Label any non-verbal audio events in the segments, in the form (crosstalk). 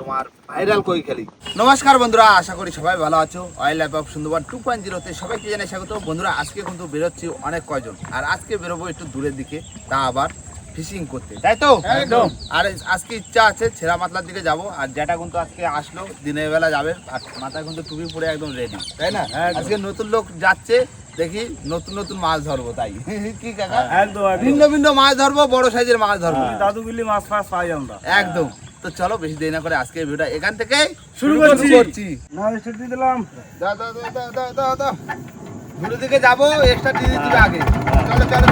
তোমার ভাইরাল কই খেলি? নমস্কার বন্ধুরা আশা করি সবাই ভালো আছো। Life of Sundarban two point জিরোতে সবাইকে জানাই স্বাগত। বন্ধুরা আজকে কিন্তু বেরোচ্ছি অনেক কয়জন। আর আজকে বেরোবো একটু দূরের দিকে তা আবার ফিশিং করতে। তাই তো? একদম। আর আজকে ইচ্ছা আছে ছেঁড়া মাতলার দিকে যাব। আর যেটা কিন্তু আজকে আসলো দিনের বেলা যাবে। আর মাথায় কিন্তু টুপি পরে একদম রেডি তাই না? আজকে নতুন লোক যাচ্ছে দেখি নতুন নতুন মাছ ধরবো তাই। (laughs) কি কাকা? একদম ভিন্ন ভিন্ন মাছ ধরবো বড় সাইজের মাছ ধরবো। দাদু বিল্লি মাছ ফাছ পাই আমরা। একদম। তো চলো বেশি দেরি না করে আজকে ভিডিওটা এখান থেকে শুরু করছি। করছি। না স্টার্ট দিয়ে দিলাম। দাও দাও দাও দাও দাও দাও ভিডিও যাব এক্সট্রা দিয়ে দিবে আগে। চলো চলো চলো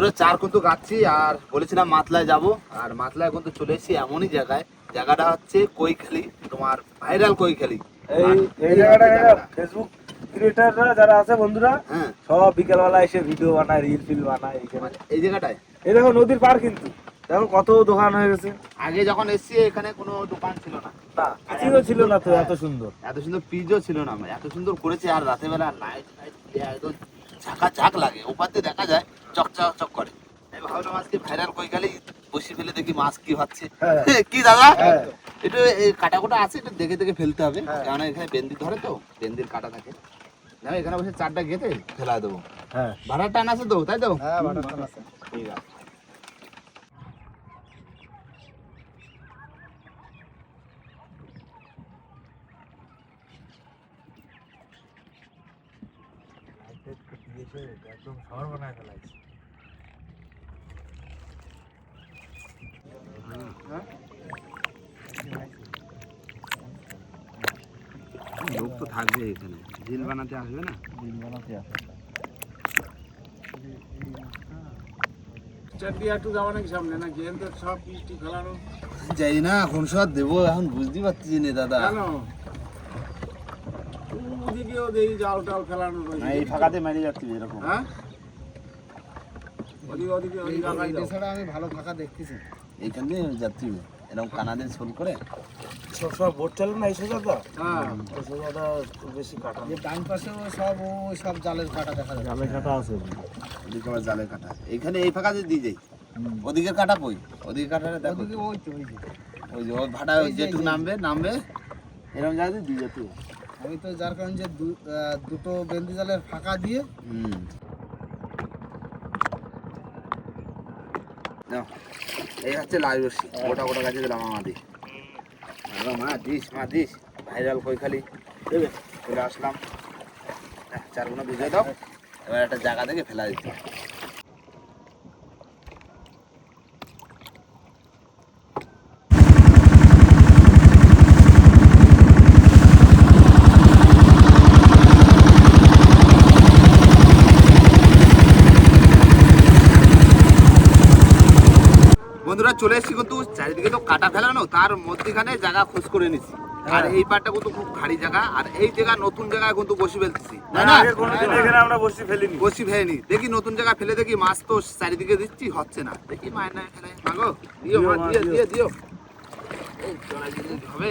বন্ধুরা চার কিন্তু গাচ্ছি আর বলেছিলাম মাতলায় যাব। আর মাতলায় কিন্তু চলে এসেছি এমনই জায়গায়। জায়গাটা হচ্ছে কৈখালি তোমার ভাইরাল কৈখালি। এই এই জায়গাটা ফেসবুক ক্রিয়েটাররা যারা আছে বন্ধুরা হ্যাঁ। সব বিকেলবেলা এসে ভিডিও বানায় রিল ফিল বানায় এইখানে মানে এই জায়গাটায়? এই দেখো নদীর পার কিন্তু। দেখো কত দোকান হয়ে গেছে। আগে যখন এসেছি এখানে কোনো দোকান ছিল না। কিছুও ছিল না তো এত সুন্দর। এত সুন্দর পিজও ছিল না। এত সুন্দর করেছে আর রাতের বেলা লাইট লাইট একদম ঝাঁকা ঝাঁক লাগে। ওপার দিয়ে দেখা যায় চক চক চক ভাবলাম আজকে ভাইরাল কই গেলে বসে ফেলে দেখি মাছ কি হচ্ছে হ্যাঁ। (laughs) কি দাদা? হ্যাঁ। একটু কাটা কোটা আছে একটু দেখে দেখে ফেলতে হবে। কারণ এখানে বেন্দি ধরে তো বেন্দির কাটা থাকে। না এখানে বসে চারটা গেতে ফেলা দেবো। হ্যাঁ। ভাড়ার টান আছে তো তাই তো? হ্যাঁ ভাড়ার টান আছে। ঠিক আছে। একদম শহর বানায় ফেলাইছে। লোক তো থাকবে এখানে। ঝিল বানাতে আসবে না? দিন বানাতে আসবে। যাই না কোন সব দেবো এখন বুঝতে পারছি না দাদা। কেন দেখি জাল টাল ফেলানো রয়েছে। এই ফাঁকাতে মেরে যাচ্ছি এরকম। হ্যাঁ? ওদিকে ওদিকে ওদিকে আগাই যাও। এছাড়া আমি ভালো ফাঁকা দেখতেছি। এইখান দিয়ে যাত্রী এরকম কানাদের সোল করে। সব সব বোট চালু না এই সোজাটা হ্যাঁ। এই সোজাটা বেশি কাটা যে ডান পাশেও সব ওই সব জালের কাটা দেখা যাচ্ছে। জালে কাটা আছে। ওদিকে আবার জালের কাটা। এইখানে এই ফাঁকা দিয়ে দিয়ে যাই। ওদিকে কাটা কই? ওদিকে কাটাটা দেখো। ওই তো ওই যে। ওই যে ভাটা ওই যেটুকু নামবে নামবে। এরকম জায়গাতে দিয়ে যেতে। আমি তো যার কারণে যে দুটো বেন্দি জালের ফাঁকা দিয়ে এই হচ্ছে লাল রশ্মি গোটা গোটা গাছে দিলাম আমাদের মা দিস মা দিস ভাইরাল কই খালি। চলে আসলাম। নাহ, চারগুলো বুঝে দাও এবার একটা জায়গা থেকে ফেলা দিতে বন্ধুরা চলে এসেছি কিন্তু চারিদিকে তো কাটা ফেলানো তার মধ্যখানে জায়গা খোঁজ করে নিছি আর এই পাটটা কিন্তু খুব ভারী জায়গা আর এই জায়গা নতুন জায়গায় কিন্তু বসি ফেলতেছি। এখানে আমরা বসে ফেলিনি। বসি ফেলেনি। দেখি নতুন জায়গা ফেলে দেখি মাছ তো চারিদিকে দিচ্ছি হচ্ছে না। দেখি মায়ের না মাগো দিও মা দিও হবে?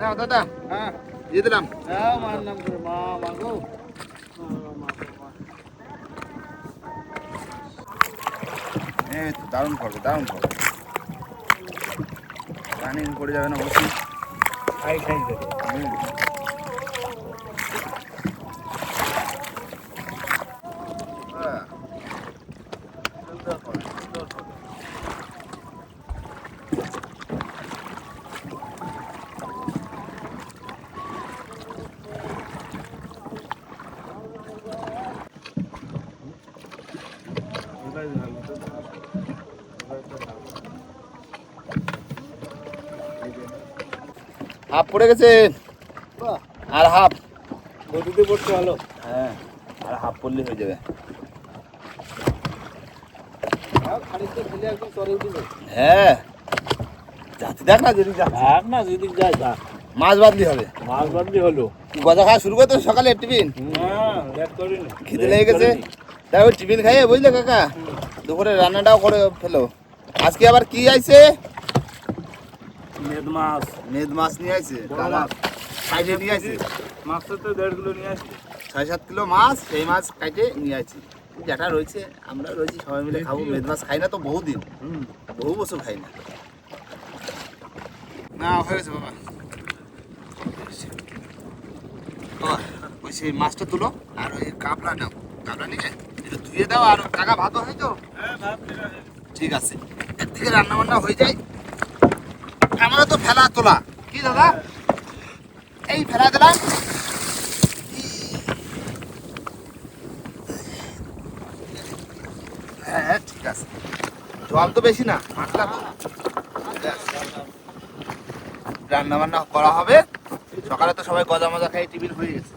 না দাদা। হ্যাঁ। দিয়ে দিলাম। হ্যাঁ মা মাগো। এই তো দারুণ করবে দারুণ করবে রানিং করে যাবে না বসি খাই খাই দেখে হুম। হ্যাঁ। সুন্দর করে, সুন্দর করে। হাফ পড়ে গেছে। আর হাফ। গতিতে পড়তে ভালো। হ্যাঁ আর হাফ পড়লে হয়ে যাবে। হ্যাঁ। যাতে দেখ না যদি যা। থাক না যদি যায় যা। মাছ বাদলি হবে। মাছ বাদলি হলো। গজা খাওয়া শুরু করতে সকালে টিফিন। হ্যাঁ খিদে লেগে গেছে। তাই ওই টিফিন খাইয়ে বুঝলে কাকা? দুপুরে রান্নাটাও করে ফেলো। আজকে আবার কি আইছে? মেদ মাছ মেদ মাছ নিয়ে বড় মাছ। কাইটে নিয়ে আইছে। মাছের তো দেড় কিলো নিয়ে আসছি। ছয় সাত কিলো মাছ সেই মাছ কাইটে নিয়ে আইছি। যেটা রয়েছে আমরা রয়েছি সবাই মিলে খাব। মেদ মাছ খাই না তো বহুদিন। হুম। বহু বছর খাই না। না হয়ে গেছে বাবা। ওই সেই মাছটা তুলো আর ওই কাপড়া নাও। কাপড়া নিয়ে একটু ধুয়ে দাও আর টাকা ভাত হয় তো ঠিক আছে। একদিকে রান্না বান্না হয়ে যায়। তো ফেলা তোলা। কি দাদা? এই ফেলা দিলাম হ্যাঁ ঠিক আছে। জল তো বেশি না রান্না বান্না করা হবে। সকালে তো সবাই গজা মজা খাই টিফিন হয়ে গেছে।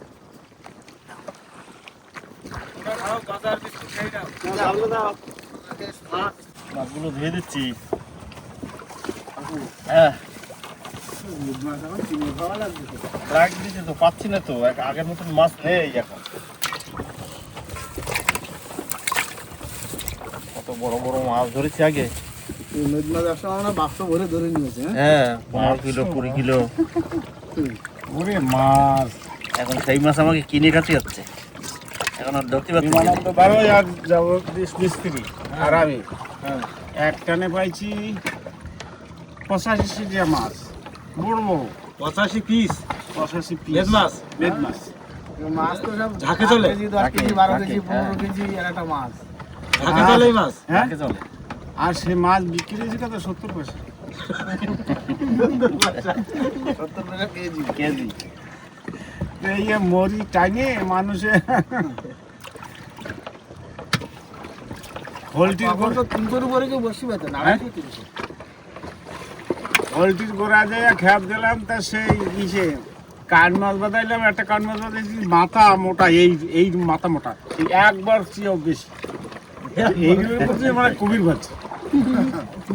মাছগুলো ধুয়ে দিচ্ছি। হ্যাঁ। তো। পাচ্ছি না তো। এক- আগের মতন মাছ নেই এখন। কত বড় বড় মাছ ধরেছি আগে। নদী মাছ একসময় আমরা বাক্স ভরে ধরে নিয়েছে হ্যাঁ হ্যাঁ পনেরো কিলো কুড়ি কিলো। ওরে মাছ। এখন সেই মাছ আমাকে কিনে খাতে হচ্ছে এখন আর ধরতে পারছি। বারো আর যাব মিস্ত্রি আর আমি? এক টানে পাইছি পঁচাশি কেজি মাছ। বড় পঁচাশি পিস পঁচাশি পিস বেদ মাছ? বেদ মাছ। মাছ তো সব ঝাঁকে চলে? দশ কেজি বারো কেজি পনেরো কেজি আর একটা মাছ। ঢাকা চলে মাছ? হ্যাঁ? চলে। আর সে মাছ বিক্রি হয়েছে কত? সত্তর পয়সা। সত্তর কেজি। কেজি। এই মরি টাইনে মানুষে। পোলট্রির তখন তো তিনশোর উপরে কেউ বসি পেত না হ্যাঁ? আড়াইশো তিনশো পোলট্রির গোড়া যায় খেপ দিলাম তা সেই ইসে কান মাছ বাঁধাইলাম একটা কান মাছ বাঁধাইছি মাথা মোটা এই এই মাথা মোটা এই একবার চেয়েও বেশি। মানে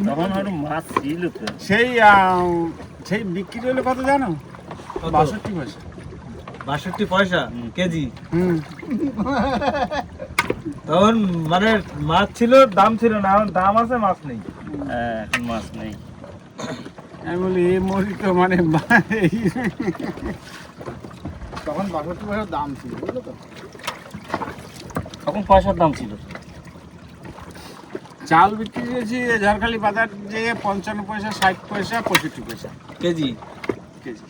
তখন মাছ ছিল তো। সেই সেই বিক্রি হলো কত জানো? বাষট্টি পয়সা। বাষট্টি পয়সা কেজি? হুম। তখন মানে মাছ ছিল দাম ছিল না এখন দাম আছে মাছ নেই। হ্যাঁ, এখন মাছ নেই। আমি বলি এই মরি তো মানে তখন বাষট্টি পয়সার দাম ছিল বুঝলো তো? তখন পয়সার দাম ছিল। চাল বিক্রি করেছি ঝাড়খালি বাজার যে পঞ্চান্ন পয়সা ষাট পয়সা পঁয়ষট্টি পয়সা। K G? K G.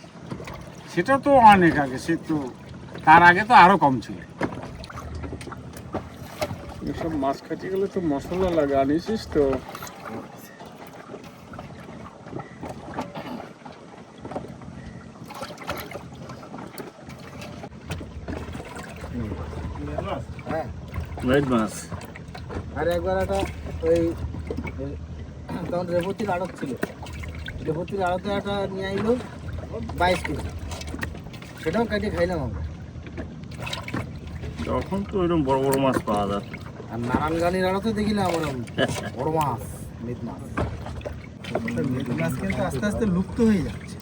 সেটা তো অনেক আগে সে তো তার আগে তো আরও কম ছিল। এসব মাছ খাতে গেলে তো মশলা লাগে আনিসিস তো হ্যাঁ বেদ মাছ আর একবার একটা ওই তখন রেবতির আড়ত ছিল। রেবতির আড়তে একটা নিয়ে আইলো বাইশ কেজি। সেটাও কেটে খাইলাম আমরা। তখন তো ওইরকম বড় বড় মাছ পাওয়া যায়। আর নারায়ণ গানির আড়তে দেখিলাম ওরকম বড় মাছ মিট মাছ মিট মাছ কিন্তু আস্তে আস্তে লুপ্ত হয়ে যাচ্ছে।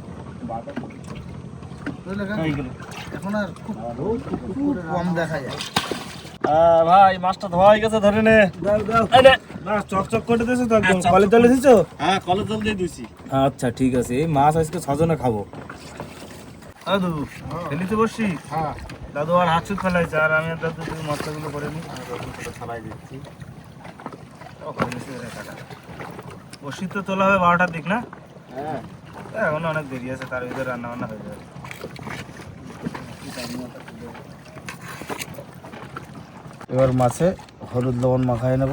এখন আর খুব খুব কম দেখা যায়। আহ, ভাই মাছটা ধোয়া হয়ে গেছে ধরে নে। দাও দাও। না। চকচক করে দিয়েছ তো একদম হ্যাঁ, কলে জলে দিছো হ্যাঁ কলের জল দিয়ে আচ্ছা ঠিক আছে। এই মাছ আজকে ছজনে খাব। দাদু ফেলিতে বসছি? হ্যাঁ। দাদু আর হাত সুত ফেলাইছে আর আমি আর দাদু তুমি মশলাগুলো করে নি ছাড়াই দিচ্ছি। বসি তো তোলা হবে বারোটার দিক না? হ্যাঁ। এখন অনেক দেরি আছে তার ভিতরে রান্না বান্না হয়ে যাবে। এবার মাছে হলুদ লবণ মাখায় নেব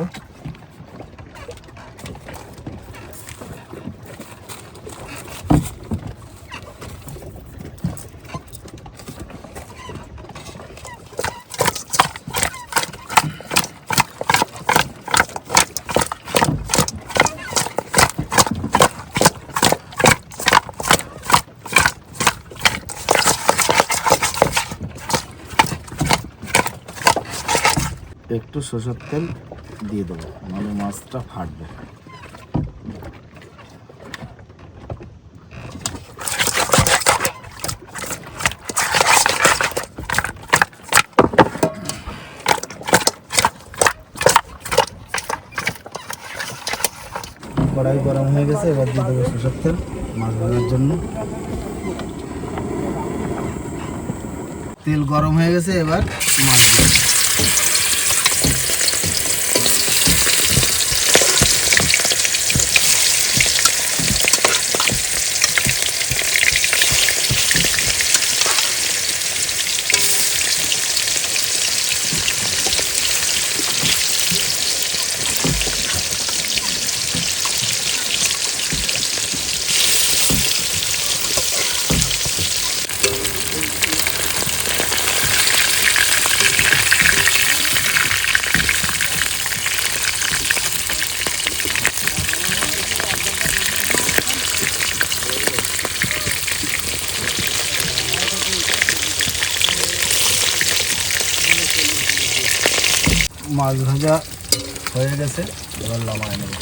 একটু সরষের তেল দিয়ে দেবো, নাহলে মাছটা ফাটবে। কড়াই গরম হয়ে গেছে, এবার দিয়ে দেবো সরষের তেল মাছ ভাজার জন্য। তেল গরম হয়ে গেছে, এবার মাছ দিয়ে দেবো। মাছ ভাজা হয়ে গেছে এবার নামায় নেব।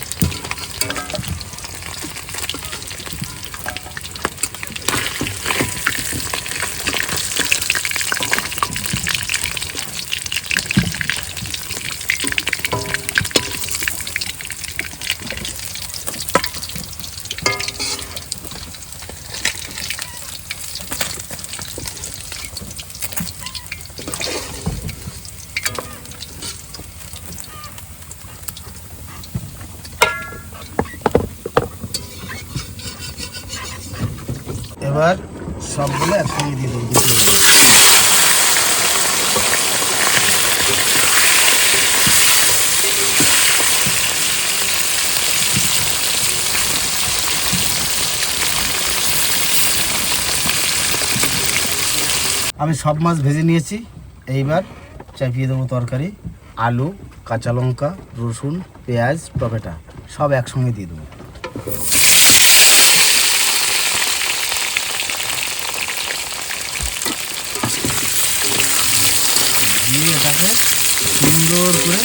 এবার সবগুলো একসঙ্গে দিয়ে দেবো। আমি সব মাছ ভেজে নিয়েছি, এইবার চাপিয়ে দেবো তরকারি, আলু, কাঁচা লঙ্কা, রসুন, পেঁয়াজ, টমেটো, সব একসঙ্গে দিয়ে দেবো দিয়ে এটাকে করে।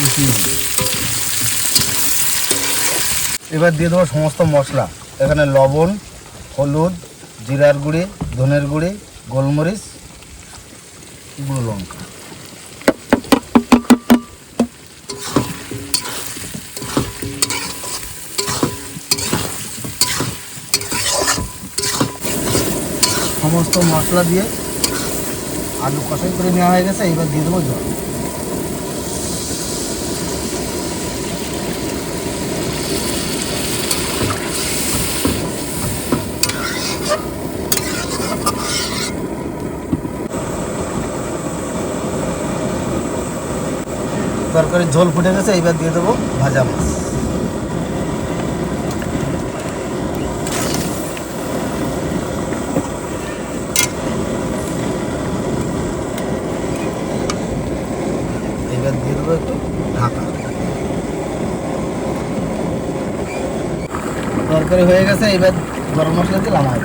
দেবো এবার দিয়ে দেবো সমস্ত মশলা। এখানে লবণ, হলুদ, জিরার গুঁড়ি, ধনের গুঁড়ি, গোলমরিচ গুঁড়ো লঙ্কা। সমস্ত মশলা দিয়ে আলু কষাই করে নেওয়া হয়ে গেছে, এবার দিয়ে দেবো জল। তরকারির ঝোল ফুটে গেছে, এইবার দিয়ে দেবো ভাজা মাছ। এবার দিয়ে দেবো একটু ঢাকা। তরকারি হয়ে গেছে এবার গরম মশলা দিয়ে নামাই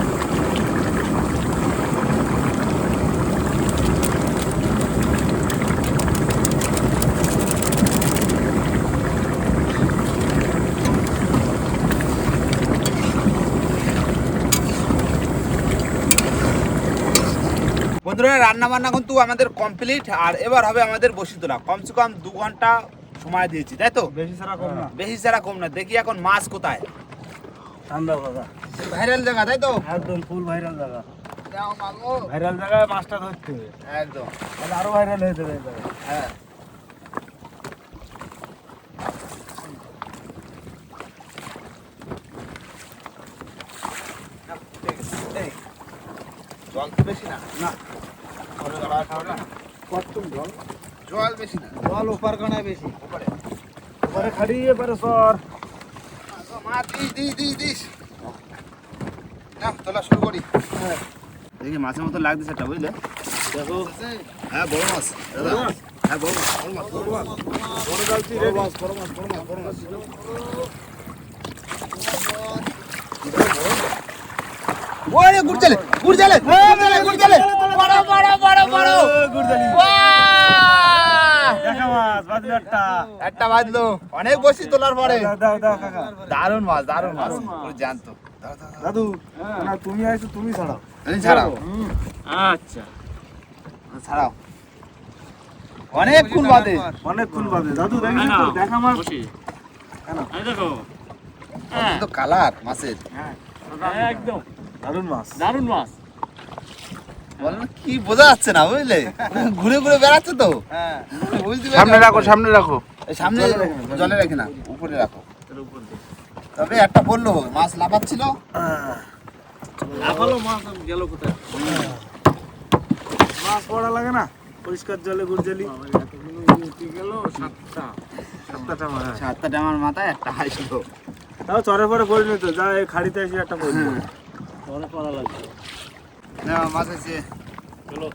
রান্না বান্না কিন্তু আমাদের কমপ্লিট আর এবার হবে আমাদের বসি তোলা কমসে কম দু ঘণ্টা সময় দিয়েছি তাই তো? বেশি ছাড়া কম না। বেশি ছাড়া কম না। দেখি এখন মাছ কোথায়। ঠান্ডা ভাজা ভাইরাল জায়গা তাই তো? একদম ফুল ভাইরাল জায়গা। ভাইরাল জায়গায় মাছটা ধরতে হবে। একদম। তাহলে আরও ভাইরাল হয়ে যাবে হ্যাঁ। জল তো বেশি না? না। জল জল বেশি না। জল ওপার কানায় বেশি। উপরে পরে খাড়িয়ে পারে সর। মা দিস দিস দিস দিস। না তোলা শুরু করি। দেখি মাছের মতো লাগতেছে একটা বুঝলে? দেখো। হ্যাঁ বড় মাছ। দাদা হ্যাঁ বড় মাছ বড় মাছ। বড় মাছ। বড় জালতি রেডি বড় মাছ বড় মাছ বড় মাছ। ওরে গুড় চালে গুড় চালে গুড় চালে একটা। বাজলো অনেক বসি তোলার পরে। দাও দাও দাও কাকা। দারুণ মাছ দারুণ মাছ। জানতো দাদু না তুমি আইছো তুমি ছাড়াও। ছাড়াও। আচ্ছা। ছাড়াও। অনেকক্ষণ বাদে। অনেকক্ষণ বাদে। দাদু দেখা মাছ। কেন? দেখো। হ্যাঁ তো কালার মাছের। একদম। দারুণ মাছ। দারুণ মাছ। কি বোঝা যাচ্ছে না বুঝলে? ঘুরে ঘুরে বেড়াচ্ছে তো। হ্যাঁ। বুঝতে সামনে রাখো সামনে রাখো। সামনে জলে রাখো না, উপরে রাখো উপর দিয়ে। তবে একটা বলল মাছ লাফাচ্ছিল। লাফালো মাছ গেল কোথায়? মাছ পড়া লাগে না? পরিষ্কার জলে গুড়জালি গেল সাতটা সাতটা মাছ সাতটা ডামার মাথায় একটা হাসিল। তাও চরে পরে পড়িনি তো যা এই খাড়িতে এসে একটা পড়ি পরে পড়া লাগবে না মাছ আছে। চলো।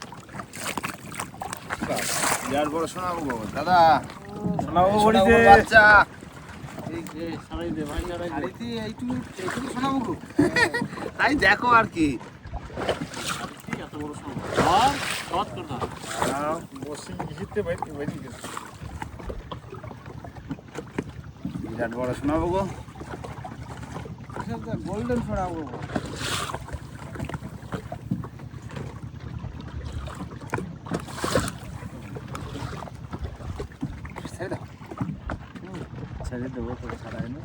বিরাট বড় শোনাবো গো দাদা। শোনাবো বলিছে। বাচ্চা। তাই দেখো আর কি। বিরাট বড় শোনাবো গো। গোল্ডেন শোনাবো গো। ছেড়ে দাও। ছেড়ে দেবো তোকে ছাড়াই না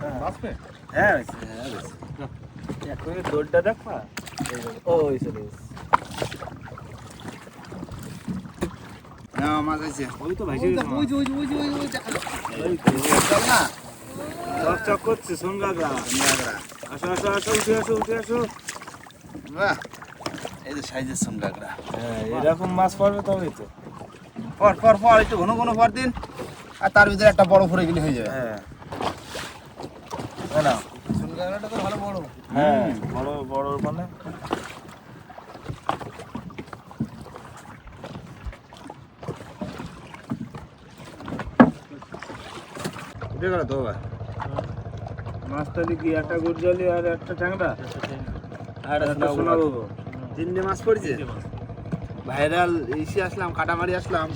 হ্যাঁ হ্যাঁ এখন দৌড়টা দেখবা? ও হয়েছে হয়েছে। হ্যাঁ মাছ আছে ওই তো গেছে ওই যে ওই যে ওই যে ওই যে ওই যে ওই তো। চল না। চক চক করছে শোন গাগা আসো আসো আসো উঠে আসো উঠে আসো। বাহ। এই যে সাইজের সঙ্গে হ্যাঁ এরকম মাছ পড়বে তবেই তো। পর পর পর একটু ঘন ঘন পর দিন আর তার ভিতরে একটা বড় পরে গেলে হয়ে যাবে। হ্যাঁ। তো ভালো বড়। হ্যাঁ বড় বড় মানে তো মাছটা কি একটা গুরজালি আর একটা ট্যাংরা আর একটা সোনা তিনটে মাছ পড়েছে? ভাইরাল ইসে আসলাম কাটামারি আসলাম।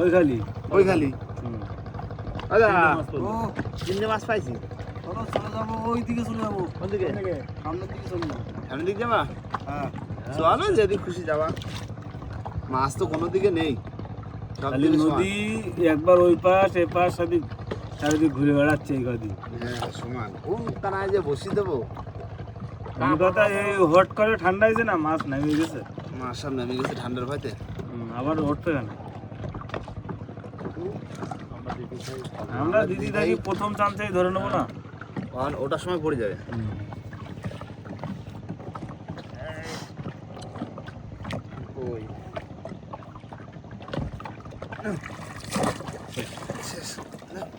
ওই খালি? ওই খালি। আচ্ছা তিনটে মাছ পাইছি। চলো যাব ওই দিকে চলে যাব। কোন দিকে? সামনের দিকে চলে যাব। সামনের দিকে যাবা? হ্যাঁ। চলো যেদিক খুশি যাবা। মাছ তো কোনো দিকে নেই। খালি নদী একবার ওই পাশ এ পাশ চারিদিক চারিদিক ঘুরে বেড়াচ্ছে এই কদিন। হ্যাঁ সমান। কোন কানায় যে বসি দেবো। কথা এই হট করে ঠান্ডা হয়েছে না মাছ নেমে গেছে মাছ সব নেমে গেছে ঠান্ডার ভয়তে। হুম, আবার হটবে কেন আমরা দিদি থাকি প্রথম চান্সেই ধরে নেব না। কারণ ওটার সময় পড়ে যাবে। ওই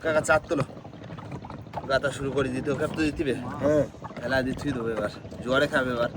কাকা চার তোলো। গাতা শুরু করে দিতে ওকে তো দিতে হ্যাঁ। খেলা দিচ্ছি দেবো এবার। জোয়ারে খাবে এবার।